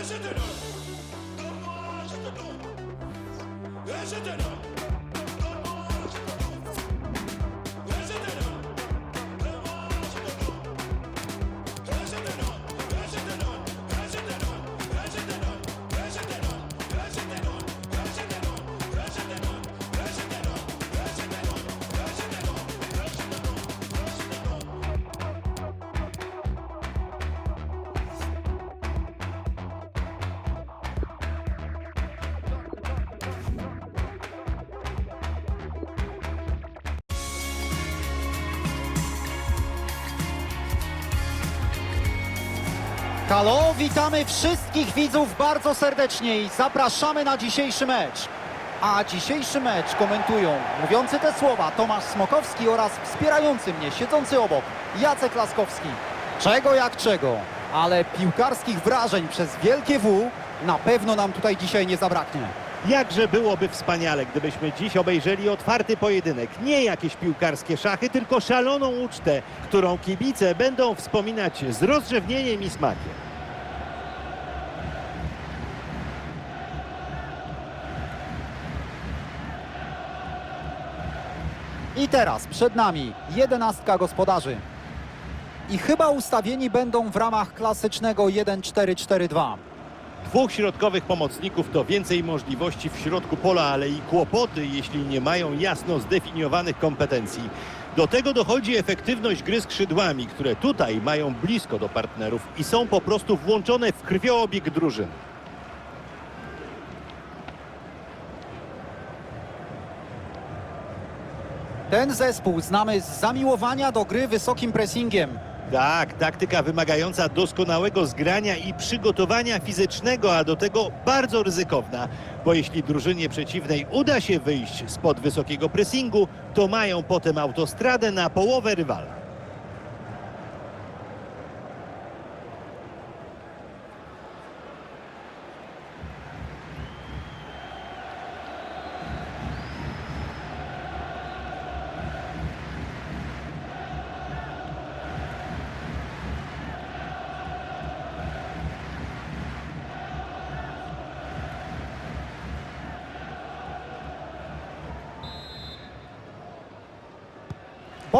Hesiteno! Hesiteno! Halo, witamy wszystkich widzów bardzo serdecznie i zapraszamy na dzisiejszy mecz. A dzisiejszy mecz komentują mówiący te słowa Tomasz Smokowski oraz wspierający mnie, siedzący obok Jacek Laskowski. Czego jak czego, ale piłkarskich wrażeń przez wielkie W na pewno nam tutaj dzisiaj nie zabraknie. Jakże byłoby wspaniale, gdybyśmy dziś obejrzeli otwarty pojedynek. Nie jakieś piłkarskie szachy, tylko szaloną ucztę, którą kibice będą wspominać z rozrzewnieniem i smakiem. I teraz przed nami jedenastka gospodarzy. I chyba ustawieni będą w ramach klasycznego 1-4-4-2. Dwóch środkowych pomocników to więcej możliwości w środku pola, ale i kłopoty, jeśli nie mają jasno zdefiniowanych kompetencji. Do tego dochodzi efektywność gry skrzydłami, które tutaj mają blisko do partnerów i są po prostu włączone w krwiobieg drużyny. Ten zespół znamy z zamiłowania do gry wysokim pressingiem. Tak, taktyka wymagająca doskonałego zgrania i przygotowania fizycznego, a do tego bardzo ryzykowna, bo jeśli drużynie przeciwnej uda się wyjść spod wysokiego pressingu, to mają potem autostradę na połowę rywala.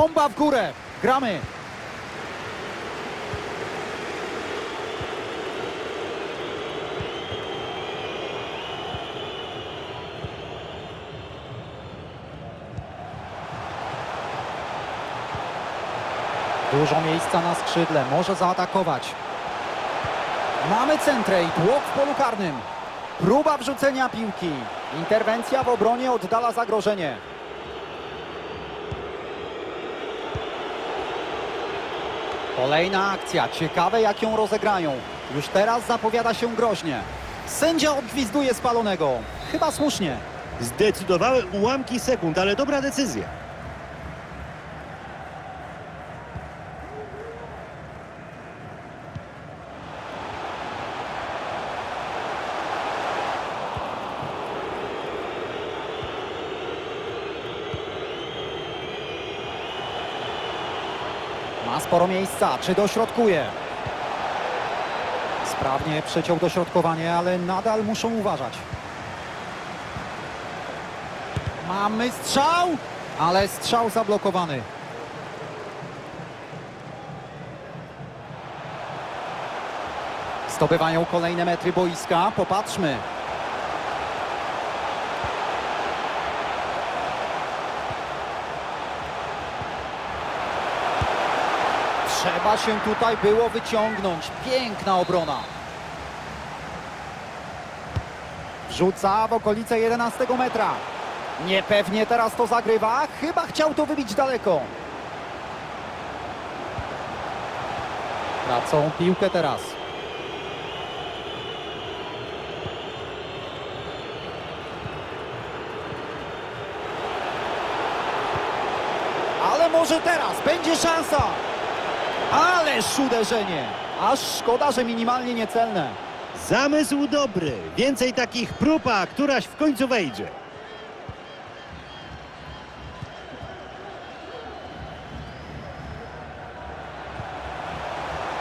Bomba w górę. Gramy. Dużo miejsca na skrzydle, może zaatakować. Mamy centrę i tłok w polu karnym. Próba wrzucenia piłki. Interwencja w obronie oddala zagrożenie. Kolejna akcja. Ciekawe jak ją rozegrają. Już teraz zapowiada się groźnie. Sędzia odgwizduje spalonego. Chyba słusznie. Zdecydowały ułamki sekund, ale dobra decyzja. Sporo miejsca. Czy dośrodkuje? Sprawnie przeciął dośrodkowanie, ale nadal muszą uważać. Mamy strzał, ale strzał zablokowany. Zdobywają kolejne metry boiska. Popatrzmy. Trzeba się tutaj było wyciągnąć. Piękna obrona. Rzuca w okolice 11 metra. Niepewnie teraz to zagrywa. Chyba chciał to wybić daleko. Tracą piłkę teraz. Ale może teraz będzie szansa. Ależ uderzenie. Aż szkoda, że minimalnie niecelne. Zamysł dobry. Więcej takich prób, a któraś w końcu wejdzie.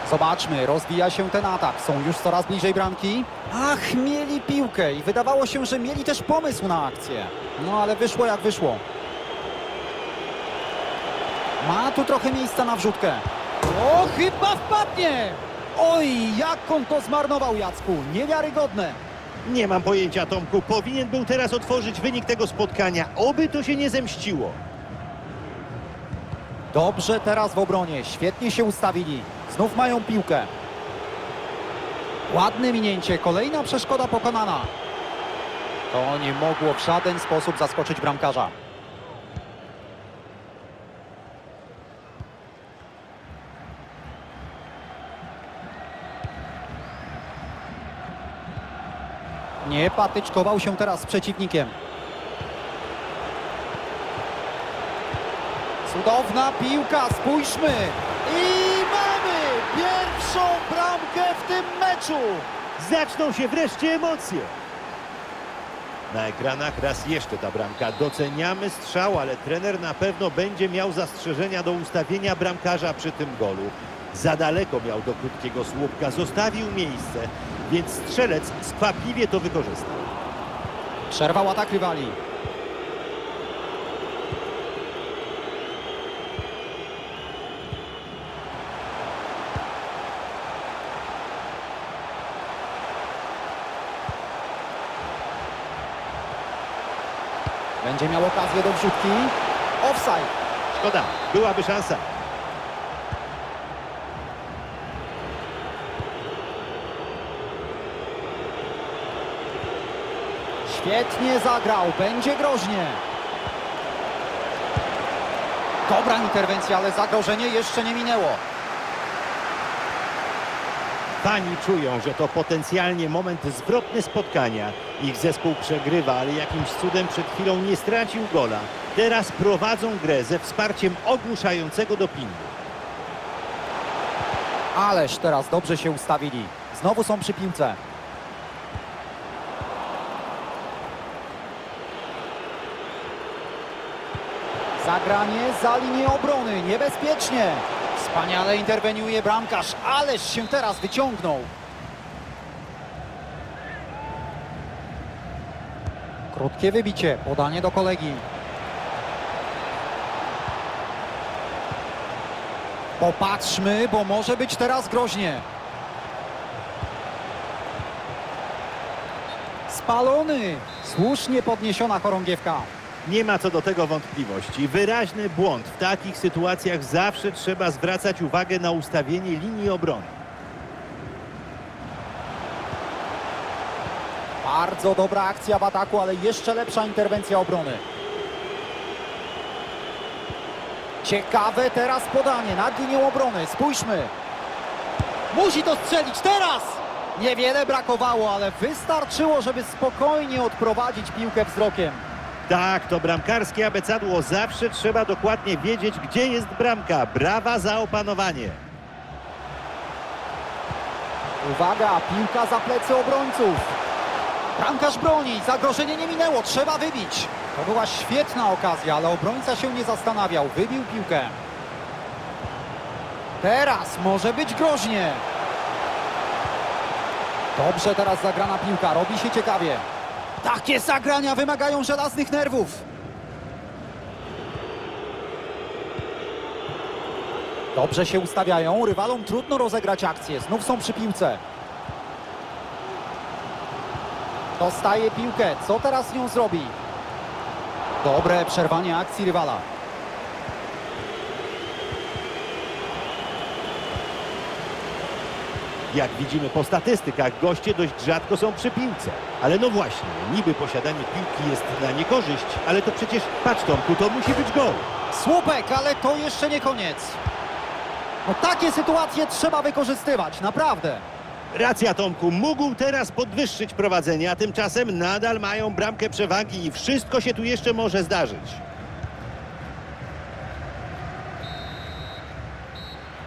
Zobaczmy, rozwija się ten atak. Są już coraz bliżej bramki. Ach, mieli piłkę i wydawało się, że mieli też pomysł na akcję. No ale wyszło jak wyszło. Ma tu trochę miejsca na wrzutkę. O, chyba wpadnie! Oj, jak on to zmarnował, Jacku. Niewiarygodne. Nie mam pojęcia, Tomku. Powinien był teraz otworzyć wynik tego spotkania. Oby to się nie zemściło. Dobrze teraz w obronie. Świetnie się ustawili. Znów mają piłkę. Ładne minięcie. Kolejna przeszkoda pokonana. To nie mogło w żaden sposób zaskoczyć bramkarza. Nie patyczkował się teraz z przeciwnikiem. Cudowna piłka, spójrzmy! I mamy pierwszą bramkę w tym meczu! Zaczną się wreszcie emocje. Na ekranach raz jeszcze ta bramka. Doceniamy strzał, ale trener na pewno będzie miał zastrzeżenia do ustawienia bramkarza przy tym golu. Za daleko miał do krótkiego słupka, zostawił miejsce, więc strzelec skwapliwie to wykorzystał. Przerwał atak rywali. Będzie miał okazję do wrzutki. Offside. Szkoda, byłaby szansa. Świetnie zagrał, będzie groźnie. Dobra interwencja, ale zagrożenie jeszcze nie minęło. Fani czują, że to potencjalnie moment zwrotny spotkania. Ich zespół przegrywa, ale jakimś cudem przed chwilą nie stracił gola. Teraz prowadzą grę ze wsparciem ogłuszającego dopingu. Ależ teraz dobrze się ustawili. Znowu są przy piłce. Zagranie za linię obrony. Niebezpiecznie. Wspaniale interweniuje bramkarz. Ależ się teraz wyciągnął. Krótkie wybicie. Podanie do kolegi. Popatrzmy, bo może być teraz groźnie. Spalony! Słusznie podniesiona chorągiewka. Nie ma co do tego wątpliwości. Wyraźny błąd. W takich sytuacjach zawsze trzeba zwracać uwagę na ustawienie linii obrony. Bardzo dobra akcja w ataku, ale jeszcze lepsza interwencja obrony. Ciekawe teraz podanie nad linią obrony. Spójrzmy. Musi to strzelić teraz! Niewiele brakowało, ale wystarczyło, żeby spokojnie odprowadzić piłkę wzrokiem. Tak, to bramkarskie abecadło. Zawsze trzeba dokładnie wiedzieć, gdzie jest bramka. Brawa za opanowanie. Uwaga, piłka za plecy obrońców. Bramkarz broni, zagrożenie nie minęło, trzeba wybić. To była świetna okazja, ale obrońca się nie zastanawiał, wybił piłkę. Teraz może być groźnie. Dobrze teraz zagrana piłka, robi się ciekawie. Takie zagrania wymagają żelaznych nerwów. Dobrze się ustawiają, rywalom trudno rozegrać akcję, znów są przy piłce. Dostaje piłkę. Co teraz nią zrobi? Dobre przerwanie akcji rywala. Jak widzimy po statystykach, goście dość rzadko są przy piłce. Ale no właśnie, niby posiadanie piłki jest na niekorzyść, ale to przecież, patrz Tomku, to musi być gol. Słupek, ale to jeszcze nie koniec. No takie sytuacje trzeba wykorzystywać, naprawdę. Racja Tomku, mógł teraz podwyższyć prowadzenie, a tymczasem nadal mają bramkę przewagi i wszystko się tu jeszcze może zdarzyć.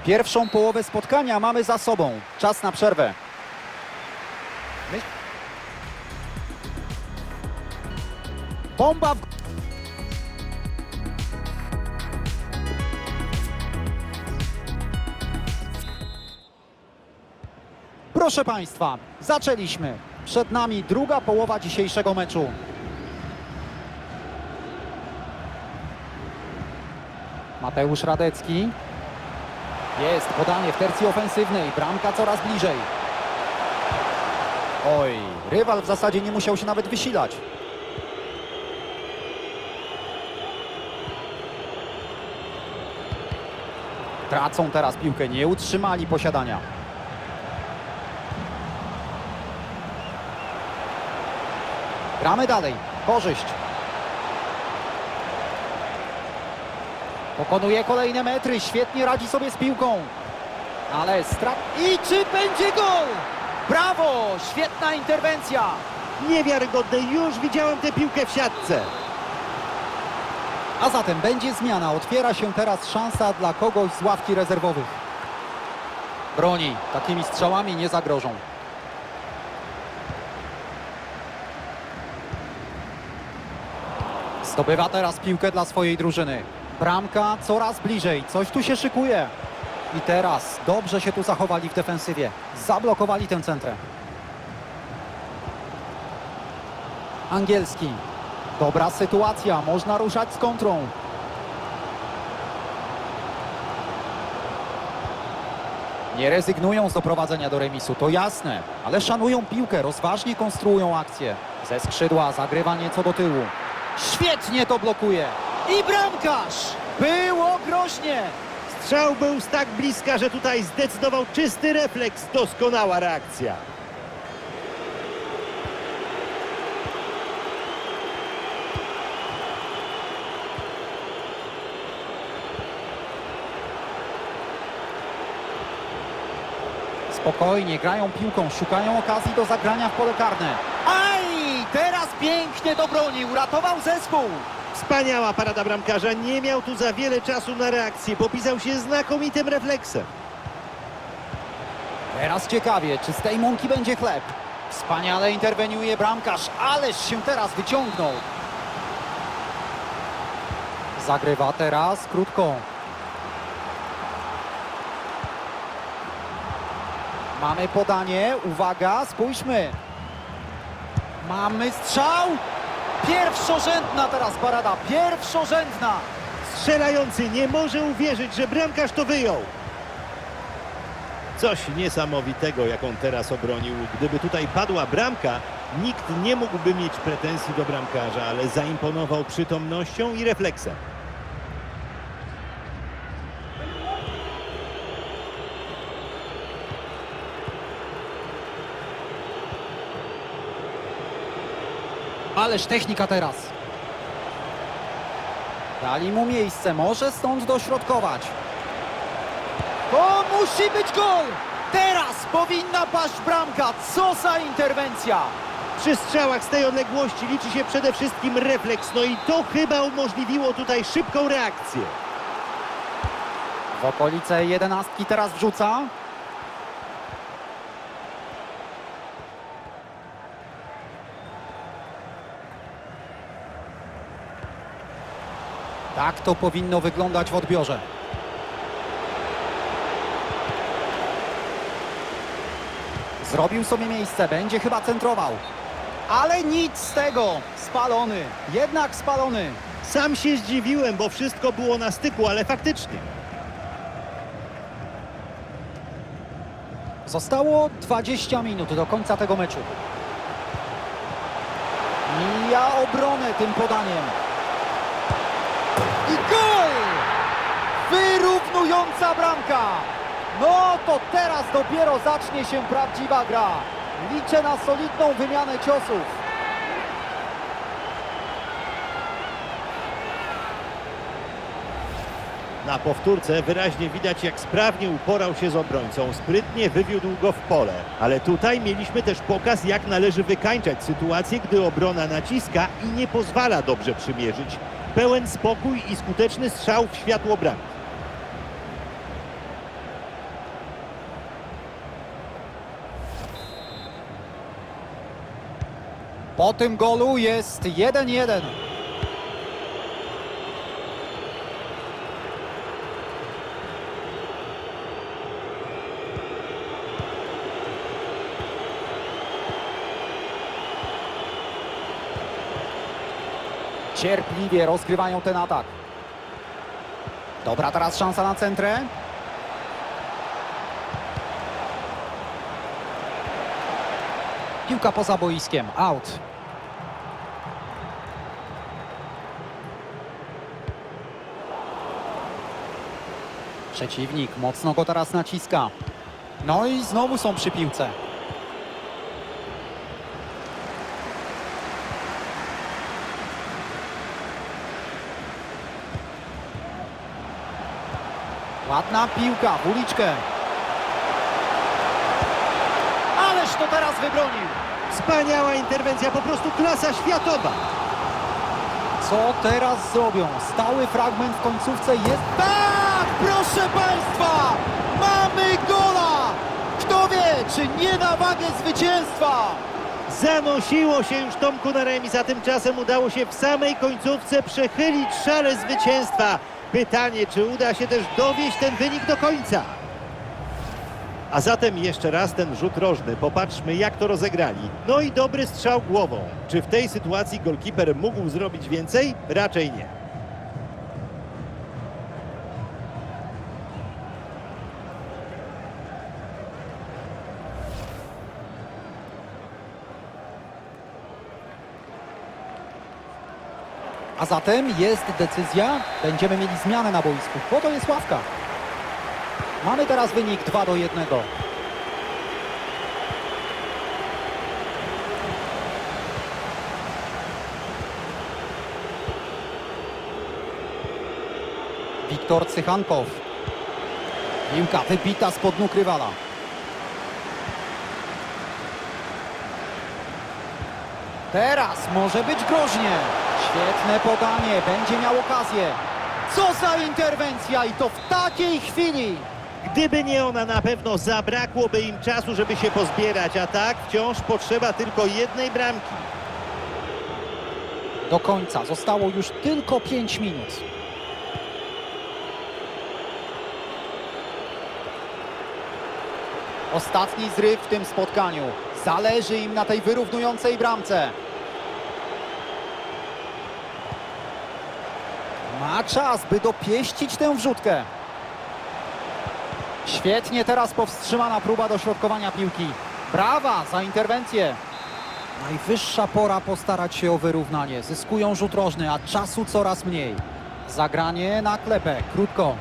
Pierwszą połowę spotkania mamy za sobą. Czas na przerwę. Bomba w Proszę Państwa, zaczęliśmy. Przed nami druga połowa dzisiejszego meczu. Mateusz Radecki. Jest podanie w tercji ofensywnej. Bramka coraz bliżej. Oj, rywal w zasadzie nie musiał się nawet wysilać. Tracą teraz piłkę, nie utrzymali posiadania. Gramy dalej. Korzyść. Pokonuje kolejne metry, świetnie radzi sobie z piłką. Ale strat... I czy będzie gol? Brawo! Świetna interwencja! Niewiarygodne, już widziałem tę piłkę w siatce. A zatem będzie zmiana. Otwiera się teraz szansa dla kogoś z ławki rezerwowych. Broni. Takimi strzałami nie zagrożą. Zdobywa teraz piłkę dla swojej drużyny. Bramka coraz bliżej. Coś tu się szykuje. I teraz dobrze się tu zachowali w defensywie. Zablokowali tę centrę. Angielski. Dobra sytuacja, można ruszać z kontrą. Nie rezygnują z doprowadzenia do remisu, to jasne, ale szanują piłkę, rozważnie konstruują akcję. Ze skrzydła zagrywa nieco do tyłu. Świetnie to blokuje. I bramkarz! Było groźnie! Strzał był z tak bliska, że tutaj zdecydował czysty refleks. Doskonała reakcja. Spokojnie, grają piłką, szukają okazji do zagrania w pole karne. Aj! Teraz pięknie do broni, uratował zespół. Wspaniała parada bramkarza. Nie miał tu za wiele czasu na reakcję. Popisał się znakomitym refleksem. Teraz ciekawie, czy z tej mąki będzie chleb. Wspaniale interweniuje bramkarz, ależ się teraz wyciągnął. Zagrywa teraz krótką. Mamy podanie, uwaga, spójrzmy. Mamy strzał. Pierwszorzędna teraz parada, pierwszorzędna. Strzelający nie może uwierzyć, że bramkarz to wyjął. Coś niesamowitego, jaką teraz obronił. Gdyby tutaj padła bramka, nikt nie mógłby mieć pretensji do bramkarza, ale zaimponował przytomnością i refleksem. Ależ technika teraz. Dali mu miejsce, może stąd dośrodkować. To musi być gol! Teraz powinna paść bramka. Co za interwencja! Przy strzałach z tej odległości liczy się przede wszystkim refleks, no i to chyba umożliwiło tutaj szybką reakcję. W okolice jedenastki teraz wrzuca. Tak to powinno wyglądać w odbiorze. Zrobił sobie miejsce, będzie chyba centrował. Ale nic z tego. Spalony, jednak spalony. Sam się zdziwiłem, bo wszystko było na styku, ale faktycznie. Zostało 20 minut do końca tego meczu. Mija obronę tym podaniem. I gol! Wyrównująca bramka! No to teraz dopiero zacznie się prawdziwa gra. Liczę na solidną wymianę ciosów. Na powtórce wyraźnie widać, jak sprawnie uporał się z obrońcą. Sprytnie wywiódł go w pole. Ale tutaj mieliśmy też pokaz, jak należy wykańczać sytuację, gdy obrona naciska i nie pozwala dobrze przymierzyć. Pełen spokój i skuteczny strzał w światło bramki. Po tym golu jest 1-1. Cierpliwie rozgrywają ten atak. Dobra, teraz szansa na centrę. Piłka poza boiskiem, out. Przeciwnik mocno go teraz naciska. No i znowu są przy piłce. Ładna piłka w uliczkę. Ależ to teraz wybronił. Wspaniała interwencja, po prostu klasa światowa. Co teraz zrobią? Stały fragment w końcówce jest... Tak! Proszę Państwa! Mamy gola! Kto wie, czy nie na wagę zwycięstwa? Zanosiło się już Tomku na remis, a tymczasem udało się w samej końcówce przechylić szale zwycięstwa. Pytanie, czy uda się też dowieść ten wynik do końca? A zatem jeszcze raz ten rzut rożny. Popatrzmy, jak to rozegrali. No i dobry strzał głową. Czy w tej sytuacji golkiper mógł zrobić więcej? Raczej nie. A zatem jest decyzja. Będziemy mieli zmianę na boisku. Po to jest ławka. Mamy teraz wynik 2 do 1. Wiktor Cychankow. Piłka wybita spod nóg rywala. Teraz może być groźnie. Świetne podanie, będzie miał okazję. Co za interwencja i to w takiej chwili. Gdyby nie ona, na pewno zabrakłoby im czasu, żeby się pozbierać, a tak wciąż potrzeba tylko jednej bramki. Do końca zostało już tylko 5 minut. Ostatni zryw w tym spotkaniu. Zależy im na tej wyrównującej bramce. Ma czas, by dopieścić tę wrzutkę. Świetnie teraz powstrzymana próba dośrodkowania piłki. Brawa za interwencję. Najwyższa pora postarać się o wyrównanie. Zyskują rzut rożny, a czasu coraz mniej. Zagranie na klepę, krótko.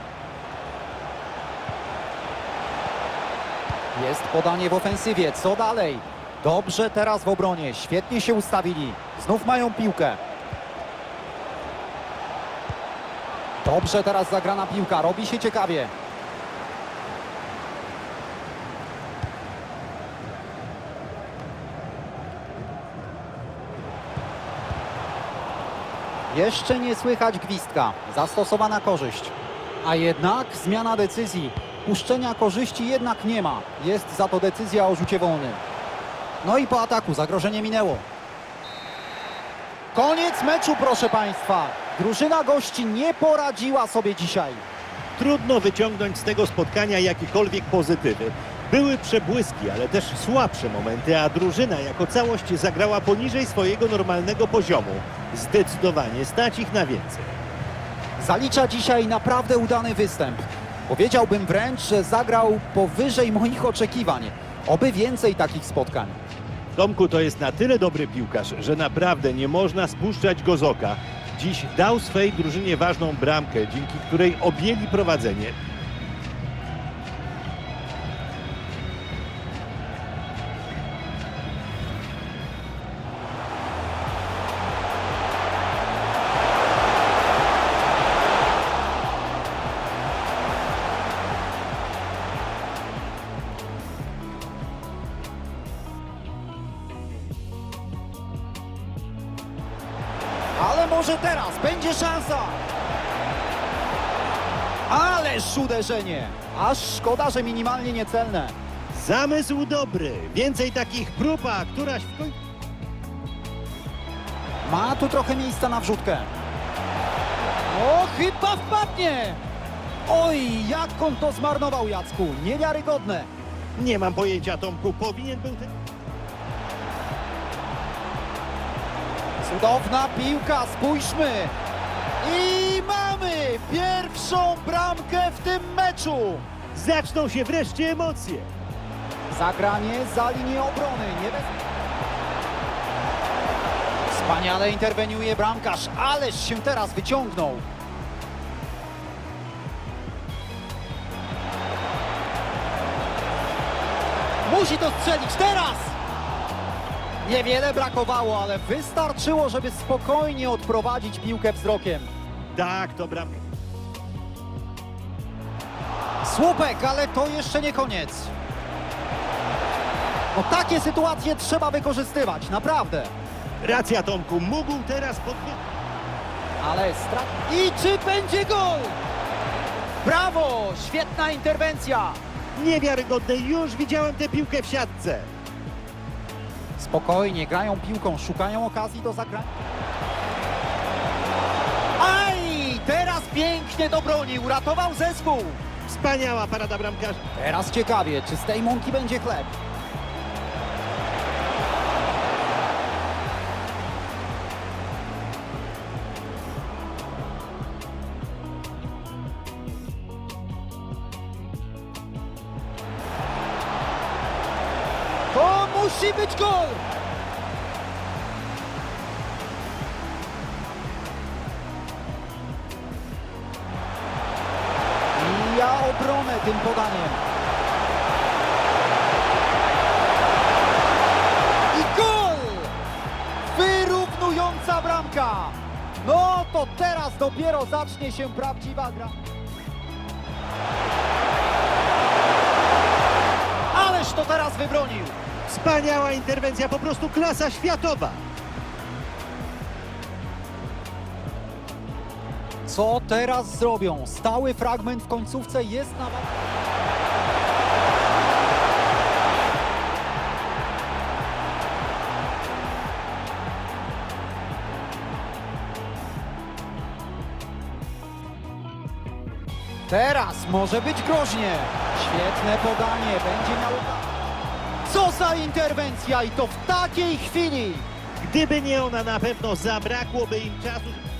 Jest podanie w ofensywie, co dalej? Dobrze teraz w obronie, świetnie się ustawili. Znów mają piłkę. Dobrze teraz zagrana piłka, robi się ciekawie. Jeszcze nie słychać gwizdka. Zastosowana korzyść. A jednak zmiana decyzji. Puszczenia korzyści jednak nie ma. Jest za to decyzja o rzucie wolnym. No i po ataku zagrożenie minęło. Koniec meczu, proszę Państwa. Drużyna gości nie poradziła sobie dzisiaj. Trudno wyciągnąć z tego spotkania jakiekolwiek pozytywy. Były przebłyski, ale też słabsze momenty, a drużyna jako całość zagrała poniżej swojego normalnego poziomu. Zdecydowanie stać ich na więcej. Zalicza dzisiaj naprawdę udany występ. Powiedziałbym wręcz, że zagrał powyżej moich oczekiwań. Oby więcej takich spotkań. Tomku to jest na tyle dobry piłkarz, że naprawdę nie można spuszczać go z oka. Dziś dał swej drużynie ważną bramkę, dzięki której objęli prowadzenie. Może teraz będzie szansa. Ależ uderzenie. Aż szkoda, że minimalnie niecelne. Zamysł dobry, więcej takich prób, a któraś w końcu... Ma tu trochę miejsca na wrzutkę. O, chyba wpadnie. Oj, jak on to zmarnował, Jacku. Niewiarygodne. Nie mam pojęcia, Tomku, powinien był ten... Cudowna piłka, spójrzmy. I mamy pierwszą bramkę w tym meczu. Zaczną się wreszcie emocje. Zagranie za linię obrony. Niebez... Wspaniale interweniuje bramkarz, ależ się teraz wyciągnął. Musi to strzelić teraz! Niewiele brakowało, ale wystarczyło, żeby spokojnie odprowadzić piłkę wzrokiem. Tak, to bramka. Słupek, ale to jeszcze nie koniec. No takie sytuacje trzeba wykorzystywać, naprawdę. Racja Tomku, mógł teraz podnieść. Ale strat... I czy będzie gol? Brawo! Świetna interwencja! Niewiarygodne, już widziałem tę piłkę w siatce. Spokojnie, grają piłką, szukają okazji do zagrania. Aj! Teraz pięknie dobronił, uratował zespół. Wspaniała parada bramkarza. Teraz ciekawie, czy z tej mąki będzie chleb? Musi być gol! Ja obronę tym podaniem. I gol! Wyrównująca bramka! No to teraz dopiero zacznie się prawdziwa gra. Ależ to teraz wybronił! Wspaniała interwencja, po prostu klasa światowa. Co teraz zrobią? Stały fragment w końcówce jest na... Teraz może być groźnie. Świetne podanie, będzie miało... Co za interwencja i to w takiej chwili! Gdyby nie ona, na pewno zabrakłoby im czasu.